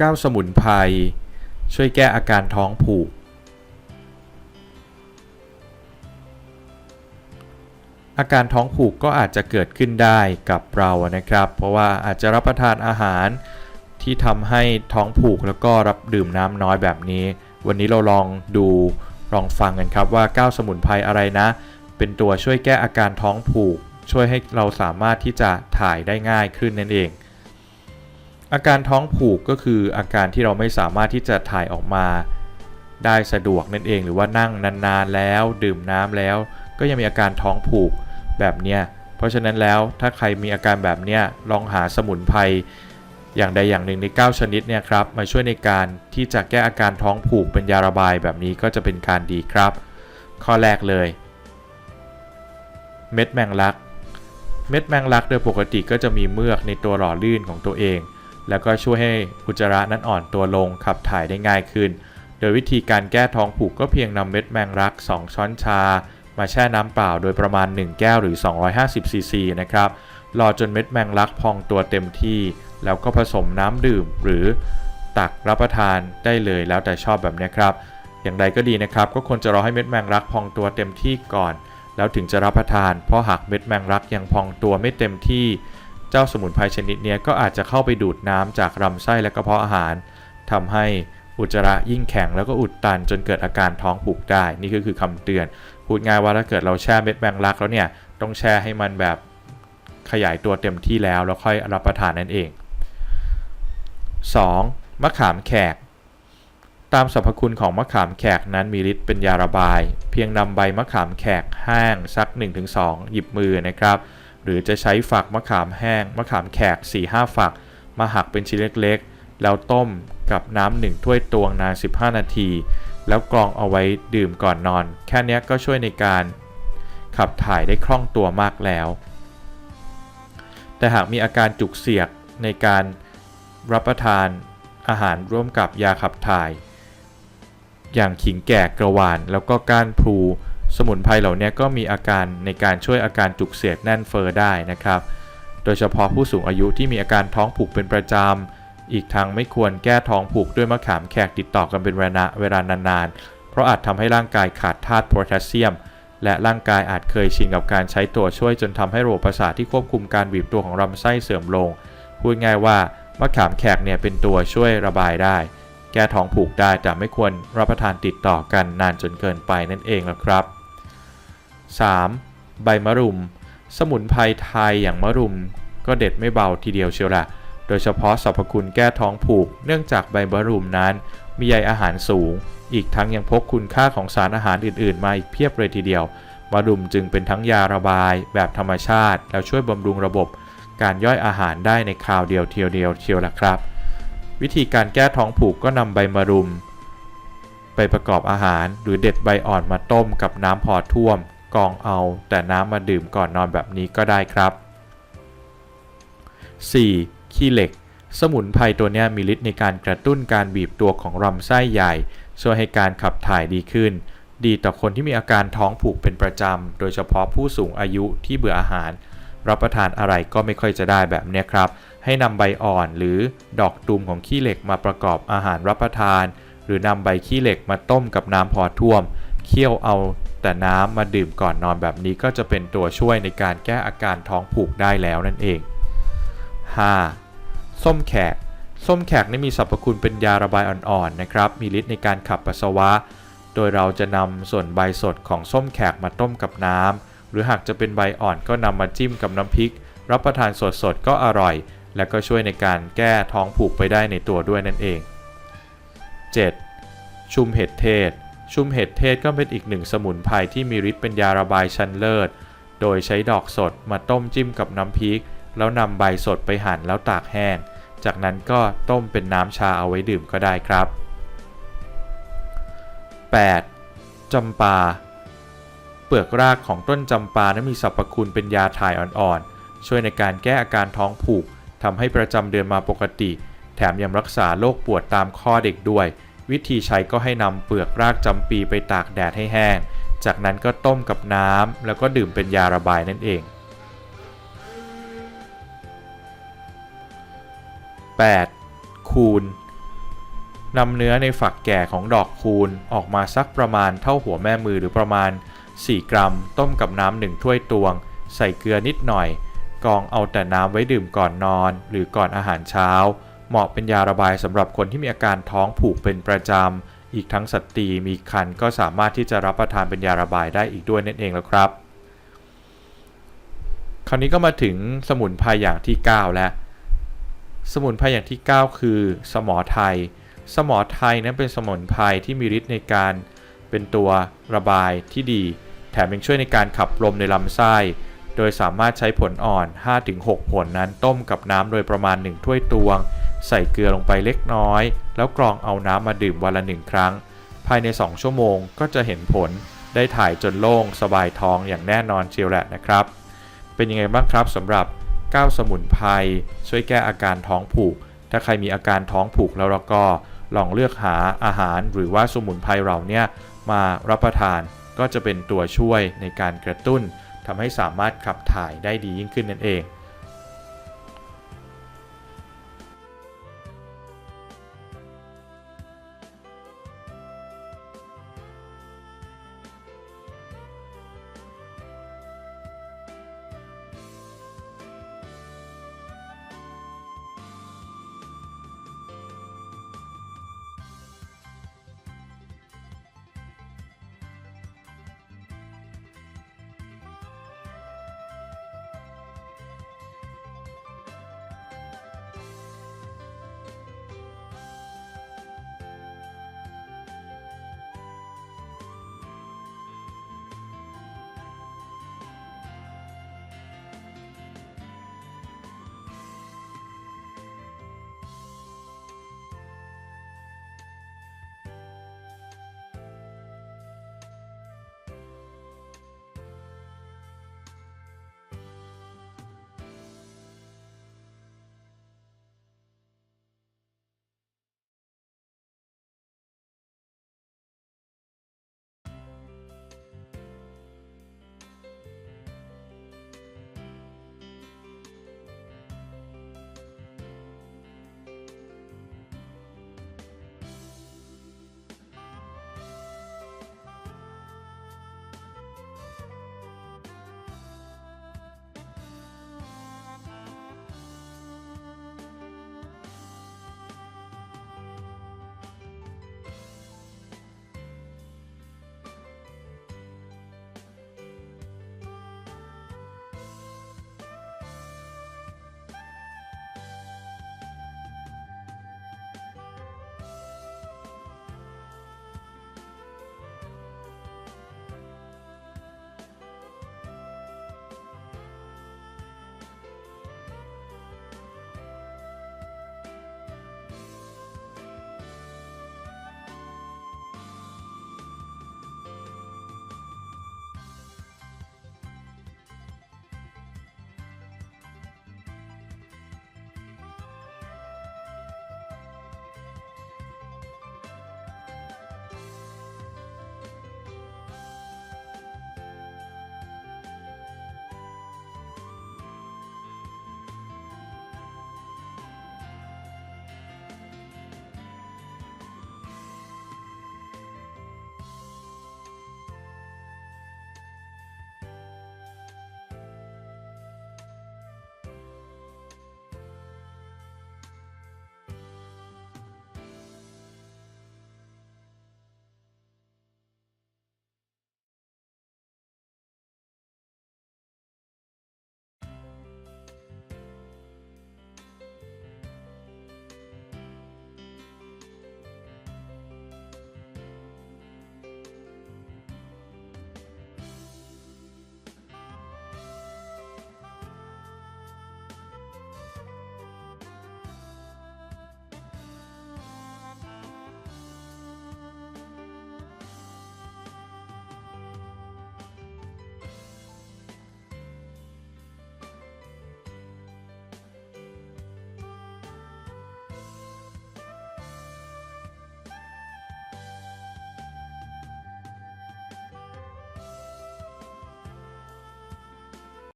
9 สมุนไพร ช่วยแก้อาการท้องผูก อาการท้องผูกก็อาจจะเกิดขึ้นได้กับเรานะครับ เพราะว่าอาจจะรับประทานอาหารที่ทำให้ท้องผูกแล้วก็รับดื่มน้ำน้อยแบบนี้ วันนี้เราลองดูลองฟังกันครับว่า 9 สมุนไพรอะไรนะ เป็นตัวช่วยแก้อาการท้องผูก ช่วยให้เราสามารถที่จะถ่ายได้ง่ายขึ้นนั่นเอง อาการท้องผูกก็คืออาการที่เราไม่สามารถที่จะถ่ายออกมา ได้สะดวกนั่นเอง หรือว่านั่งนานๆแล้ว ดื่มน้ำแล้ว ก็ยังมีอาการท้องผูกแบบเนี้ยเพราะฉะนั้นแล้วถ้าใครมีอาการแบบเนี้ยลองหาสมุนไพรอย่างใดอย่างหนึ่งใน 9 ชนิดเนี่ยครับมาช่วยในการที่จะแก้อาการท้องผูกเป็นยาระบายแบบนี้ก็จะเป็นการดีครับ ข้อแรกเลย เม็ดแมงลัก เม็ดแมงลักโดยปกติก็จะมีเมือกในตัวหล่อลื่นของตัวเอง แล้วก็ช่วยให้อุจจาระนั้นอ่อนตัวลงขับถ่ายได้ง่ายขึ้น โดยวิธีการแก้ท้องผูกก็เพียงนำเม็ดแมงลัก 2 ช้อนชา มาแช่น้ำเปล่าโดยประมาณ 1 แก้วหรือ 250ซีซีนะครับรอจนเม็ดแมงลักพองตัวเต็มที่ แล้วก็ผสมน้ำดื่มหรือตักรับประทานได้เลยแล้วแต่ชอบแบบนี้ครับ อย่างใดก็ดีนะครับ ก็ควรจะรอให้เม็ดแมงลักพองตัวเต็มที่ก่อน แล้วถึงจะรับประทาน เพราะหากเม็ดแมงลักยังพองตัวไม่เต็มที่ เจ้าสมุนไพรชนิดนี้ก็อาจจะเข้าไปดูดน้ำจากลำไส้และกระเพาะอาหารทำให้อุจจาระยิ่งแข็งแล้วก็อุดตันจนเกิดอาการท้องผูกได้ นี่ก็คือคำเตือน พูดง่ายว่าถ้าเกิดเราแช่เม็ดแมงลักแล้วเนี่ยต้องแช่ให้มันแบบขยายตัวเต็มที่แล้วแล้วค่อยรับประทานนั่นเอง 2. มะขามแขก ตามสรรพคุณของมะขามแขกนั้นมีฤทธิ์เป็นยาระบาย เพียงนำใบมะขามแขกแห้งสัก 1-2 หยิบมือนะครับ หรือจะใช้ฝักมะขามแห้ง มะขามแขก 4-5 ฝัก มาหักเป็นชิ้นเล็กๆ แล้วต้มกับน้ำหนึ่งถ้วยตวงนาน 15 นาที แล้วกรองเอาไว้ดื่มก่อนนอน แค่นี้ก็ช่วยในการขับถ่ายได้คล่องตัวมากแล้ว แต่หากมีอาการจุกเสียกในการรับประทานอาหารร่วมกับยาขับถ่าย อย่างขิงแก่กระวานแล้วก็ก้านพลู สมุนไพรเหล่านี้ก็มีอาการในการช่วยอาการจุกเสียดแน่นเฟอร์ได้นะครับ โดยเฉพาะผู้สูงอายุที่มีอาการท้องผูกเป็นประจำ อีกทางไม่ควรแก้ท้องผูกด้วยมะขามแขกติดต่อกันเป็นเวลาเวลานานๆ เพราะอาจทำให้ร่างกายขาดธาตุโพแทสเซียม และร่างกายอาจเคยชินกับการใช้ตัวช่วยจนทำให้ระบบประสาทที่ควบคุมการบีบตัวของลำไส้เสื่อมลง พูดง่ายว่ามะขามแขกเนี่ยเป็นตัวช่วยระบายได้ แก้ท้องผูกได้แต่ไม่ควรรับประทานติดต่อกันนานจนเกินไปนั่นเองนะครับ 3. ใบมะรุม สมุนไพรไทยอย่างมะรุม ก็เด็ดไม่เบาทีเดียวเชียวละโดยเฉพาะสรรพคุณแก้ท้องผูก เนื่องจากใบมะรุมนั้น มีใยอาหารสูง อีกทั้งยังพกคุณค่าของสารอาหารอื่น ๆ มาอีกเพียบเลยทีเดียว มะรุมจึงเป็นทั้งยาระบาย แบบธรรมชาติ แล้วช่วยบำรุงระบบ การย่อยอาหารได้ในคราวเดียวเทียวเดียวเชียวละครับ วิธีการแก้ท้องผูกก็นำใบมะรุมไปประกอบอาหารหรือเด็ดใบอ่อนมาต้มกับน้ำพอท่วม กองเอาแต่น้ำมาดื่มก่อนนอนแบบนี้ก็ได้ครับ 4. ขี้เหล็ก สมุนไพรตัวนี้มีฤทธิ์ในการกระตุ้นการบีบตัวของลำไส้ใหญ่ ช่วยให้การขับถ่ายดีขึ้น ดีต่อคนที่มีอาการท้องผูกเป็นประจำ โดยเฉพาะผู้สูงอายุที่เบื่ออาหาร รับประทานอะไรก็ไม่ค่อยจะได้แบบนี้ครับ ให้นำใบอ่อนหรือดอกตูมของขี้เหล็กมาประกอบอาหารรับประทาน หรือนำใบขี้เหล็กมาต้มกับน้ำพอท่วม เคี่ยวเอา แต่น้ำมาดื่มก่อนนอนแบบนี้ก็จะเป็นตัวช่วยในการแก้อาการท้องผูกได้แล้วนั่นเอง 5. ส้มแขก ส้มแขกนี่มีสรรพคุณเป็นยาระบายอ่อนๆนะครับ มีฤทธิ์ในการขับปัสสาวะ โดยเราจะนำส่วนใบสดของส้มแขกมาต้มกับน้ำหรือหากจะเป็นใบอ่อนก็นำมาจิ้มกับน้ำพริก รับประทานสดๆก็อร่อย และก็ช่วยในการแก้ท้องผูกไปได้ในตัวด้วยนั่นเอง 7. ชุมเห็ดเทศ ชุมเห็ดเทศก็เป็นอีกหนึ่งสมุนไพรที่มีฤทธิ์เป็นยาระบายชั้นเลิศ โดยใช้ดอกสดมาต้มจิ้มกับน้ำพริก แล้วนำใบสดไปหั่นแล้วตากแห้ง จากนั้นก็ต้มเป็นน้ำชาเอาไว้ดื่มก็ได้ครับ 8. จำปา เปลือกรากของต้นจำปานั้นมีสรรพคุณเป็นยาถ่ายอ่อนๆ ช่วยในการแก้อาการท้องผูกทำให้ประจำเดือนมาปกติ แถมยังรักษาโรคปวดตามข้อเด็กด้วย วิธีใช้ก็ให้นำเปลือกรากจำปีไปตากแดดให้แห้ง จากนั้นก็ต้มกับน้ำแล้วก็ดื่มเป็นยาระบายนั่นเอง 8. คูณนำเนื้อในฝักแก่ของดอกคูณออกมาสักประมาณเท่าหัวแม่มือหรือประมาณ 4 กรัม ต้มกับน้ำหนึ่งถ้วยตวง ใส่เกลือนิดหน่อย กองเอาแต่น้ำไว้ดื่มก่อนนอน หรือก่อนอาหารเช้า เหมาะเป็นยาระบายสำหรับคนที่มีอาการท้องผูกเป็นประจำ อีกทั้งสตรีมีครรภ์ก็สามารถที่จะรับประทานเป็นยาระบายได้อีกด้วยนั่นเองแล้วครับ คราวนี้ก็มาถึงสมุนไพรอย่างที่ 9 แล้ว สมุนไพรอย่างที่ 9 คือ สมอไทย สมอไทยนั้นเป็นสมุนไพรที่มีฤทธิ์ในการเป็นตัวระบายที่ดี แถมยังช่วยในการขับลมในลำไส้ โดยสามารถใช้ผลอ่อน 5-6 ผลนั้นต้มกับน้ำโดยประมาณ 1 ถ้วยตวง ใส่เกลือลงไปเล็กน้อย แล้วกรองเอาน้ำมาดื่มวันละหนึ่งครั้ง ภายใน 2 ชั่วโมงก็จะเห็นผลได้ถ่ายจนโล่งสบายท้องอย่างแน่นอนเชียวแหละนะครับ เป็นยังไงบ้างครับสำหรับ9สมุนไพรช่วยแก้อาการท้องผูก ถ้าใครมีอาการท้องผูกแล้วเราก็ลองเลือกหาอาหารหรือว่าสมุนไพรเราเนี่ยมารับประทานก็จะเป็นตัวช่วยในการกระตุ้นทำให้สามารถขับถ่ายได้ดียิ่งขึ้นนั่นเอง